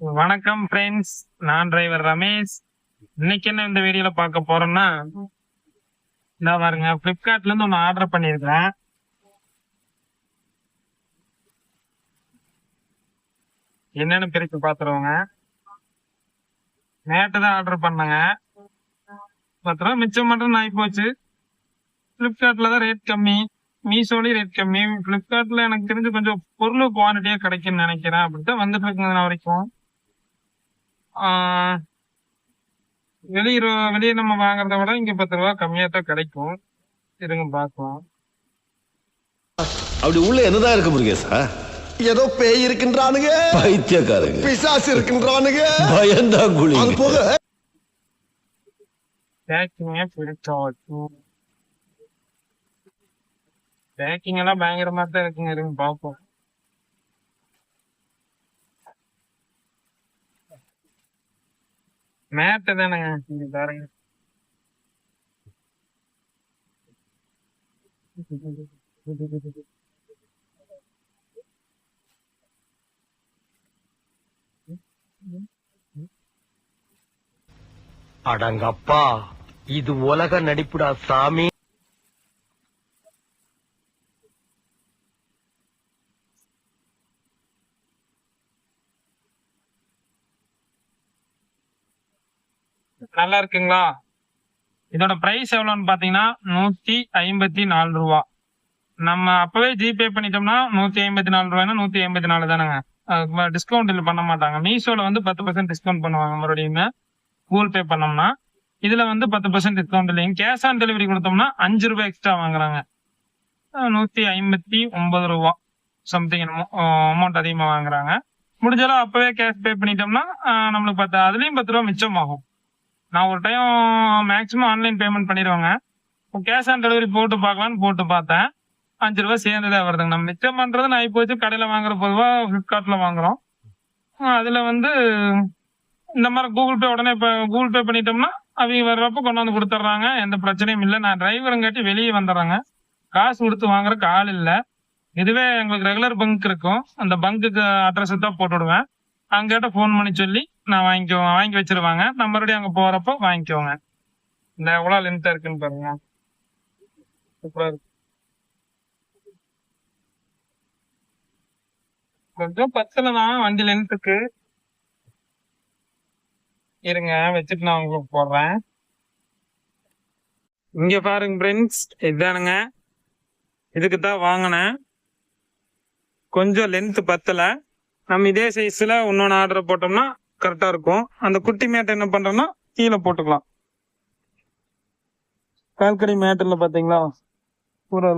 வணக்கம் ஃப்ரெண்ட்ஸ் நான் டிரைவர் ரமேஷ். இன்னைக்கு என்ன இந்த வீடியோல பார்க்க போறோம்னா இந்த பாருங்க பிளிப்கார்ட்ல இருந்து ஒன்று ஆர்டர் பண்ணியிருக்கேன் என்னன்னு பிரிச்சு பார்த்துருவோங்க நேற்று தான் ஆர்டர் பண்ணேங்க. பத்து ரூபா மிச்சம் மட்டும் ஆகி போச்சு பிளிப்கார்ட்ல தான் ரேட் கம்மி. மீஷோலயும் ரேட் கம்மி. பிளிப்கார்ட்ல எனக்கு தெரிஞ்சு கொஞ்சம் பொருள் குவான்டிட்டியா கிடைக்கும்னு நினைக்கிறேன். அப்படித்தான் வந்துட்டு இருக்குங்க நான் வரைக்கும். வெளியூர் வெளியே நம்ம வாங்குறத விட இங்க பத்து ரூபா கம்மியா தான் கிடைக்கும். இருங்க பார்க்கலாம். அப்படி உள்ள என்னதான் இருக்கு முருகேசா? ஏதோ பேய் இருக்கின்றானுங்க. பைத்தியக்காரங்க. பிசாசு இருக்கின்றானுங்க. பயந்தான் குழி. அது போக பேக்கிங்கே பிடிச்சாச்சு. பேக்கிங் எல்லாம் பயங்கரமா தான் இருக்குங்க இருங்க பார்ப்போம். மேட்டு தானேங்க. நீங்க பாருங்க. அடங்கப்பா. இது உலக நடிப்புடா சாமி. நல்லா இருக்குங்களா இதோட ப்ரைஸ் எவ்வளோன்னு பார்த்தீங்கன்னா நூத்தி ஐம்பத்தி நாலு ரூபா. நம்ம அப்போவே ஜிபே பண்ணிட்டோம்னா நூத்தி ஐம்பத்தி நாலு ரூபாய்னா நூத்தி ஐம்பத்தி நாலு தானேங்க. டிஸ்கவுண்ட் இல்லை பண்ண மாட்டாங்க. மீஷோவில் வந்து பத்து பர்சன்ட் டிஸ்கவுண்ட் பண்ணுவாங்க மறுபடியும். கூகுள் பே பண்ணோம்னா இதுல வந்து பத்து பர்சன்ட் டிஸ்கவுண்ட் இல்லைங்க. கேஷ் ஆன் டெலிவரி கொடுத்தோம்னா அஞ்சு ரூபாய் எக்ஸ்ட்ரா வாங்குறாங்க. நூற்றி நூத்தி ஐம்பத்தி ஒன்பது ரூபா. சம்திங் என்னமோ அமௌண்ட் அதிகமா வாங்குறாங்க. முடிஞ்சாலும் அப்போவே கேஷ் பே பண்ணிட்டோம்னா நம்மளுக்கு பத்து அதுலேயும் பத்து ரூபா மிச்சமாகும். நான் ஒரு டைம் மேக்ஸிமம் ஆன்லைன் பேமெண்ட் பண்ணிடுவாங்க. கேஷ் ஆன் டெலிவரி போட்டு பார்க்கலான்னு போட்டு பார்த்தேன். அஞ்சு ரூபா சேர்ந்ததே வருதுங்க. நம்ம மிச்சம் பண்ணுறது நான் இப்போ வச்சு கடையில் வாங்குற பொதுவாக ஃப்ளிப்கார்ட்டில் வாங்குறோம். அதில் வந்து இந்த மாதிரி கூகுள் பே உடனே இப்போ கூகுள் பே பண்ணிட்டோம்னா அவங்க வர்றப்ப கொண்டாந்து கொடுத்துட்றாங்க. எந்த பிரச்சனையும் இல்லை. நான் டிரைவருங்காட்டி வெளியே வந்துடுறேங்க. காசு கொடுத்து வாங்குறதுக்கு ஆள் இல்லை. இதுவே எங்களுக்கு ரெகுலர் பங்க் இருக்கும். அந்த பங்குக்கு அட்ரஸை தான் போட்டுவிடுவேன் அங்கிட்ட ஃபோன் பண்ணி சொல்லி நான் வாங்கிக்கோ வாங்கி வச்சிருவாங்க. நம்ம மறுபடியும் அங்க போறப்போ வாங்கிக்கோங்க. இந்த எவ்வளவு லென்த்தா இருக்குன்னு பாருங்க. சூப்பரா இருக்கு. கொஞ்சம் பத்தல தான் வண்டி லென்த்துக்கு இருங்க வச்சுட்டு நான் உங்களுக்கு போடுறேன். இங்க பாருங்க ஃப்ரெண்ட்ஸ் இதானுங்க. இதுக்கு தான் வாங்கினேன். கொஞ்சம் லென்த் பத்தல. நம்ம இதே சைஸ்ல இன்னொன்று ஆர்டர் போட்டோம்னா கரெக்டா இருக்கும். அந்த குட்டி மேட் என்ன பண்றோம்னா கீழே போட்டுக்கலாம். கால்கடி மேட்டில் பாத்தீங்களா? பூரா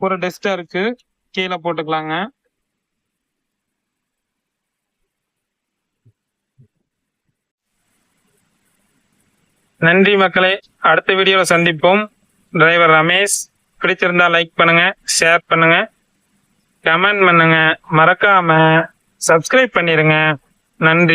பூரா டெஸ்டா இருக்கு. கீழே போட்டுக்கலாங்க. நன்றி மக்களே. அடுத்த வீடியோவில் சந்திப்போம். டிரைவர் ரமேஷ் பிடிச்சிருந்தா லைக் பண்ணுங்க ஷேர் பண்ணுங்க. கமெண்ட் பண்ணுங்க. மறக்காம சப்ஸ்கிரைப் பண்ணிருங்க. நன்றி.